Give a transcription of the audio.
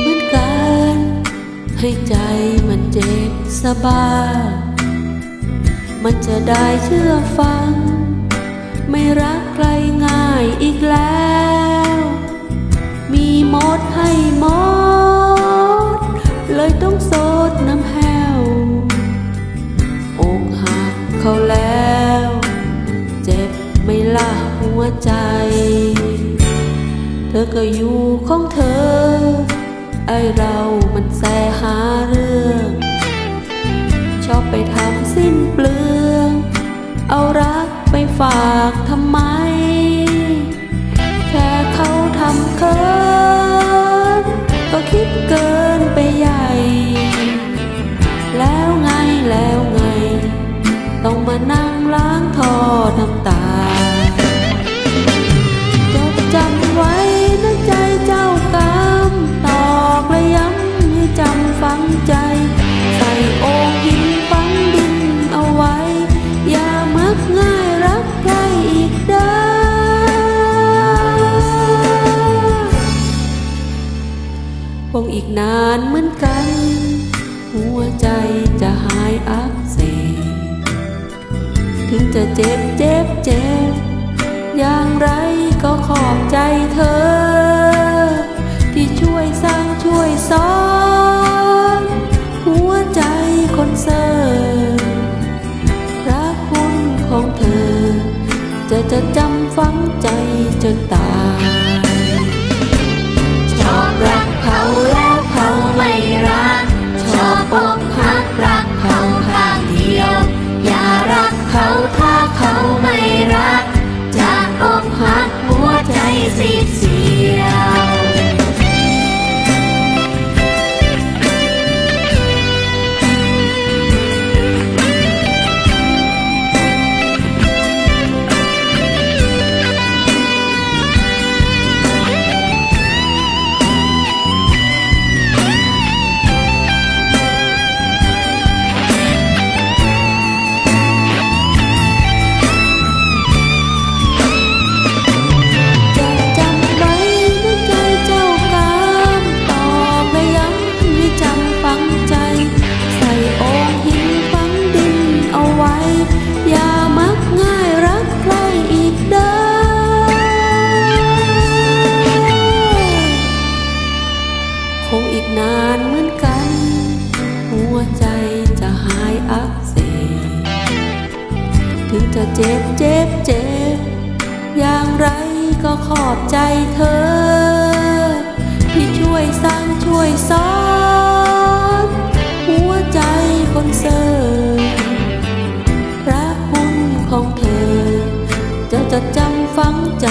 เหมือนกัน ให้ใจมันเจ็บสบายมันจะได้เชื่อฟัง ไม่รักใครง่ายอีกแล้ว มีหมดให้ เรามันแสหาเรื่อง ชอบไปทำสิ้นเปลือง เอารักไปฝากทำไม แค่เขาทำเคิน ก็คิดเกินไปใหญ่ แล้วไงแล้วไง ต้องมานั่งล้างทอน้ำตา คงอีกนานเหมือนกัน หัวใจจะหายอักเสบถึงจะเจ็บเจ็บเจ็บ อย่างไรก็ขอบใจเธอ ที่ช่วยสร้างช่วยสอน หัวใจคนเซอร์รักคุณของเธอ จะจะจำฝังใจจนตาย ใงอีกนานเหมือนกัน หัวใจจะหายอักเสบถึงจะเจ็บเจ็บเจ็บ อย่างไรก็ขอบใจเธอ ที่ช่วยสร้างช่วยสอน หัวใจคนเซอร์รักคุณของเธอ จะจะจำฝังใจ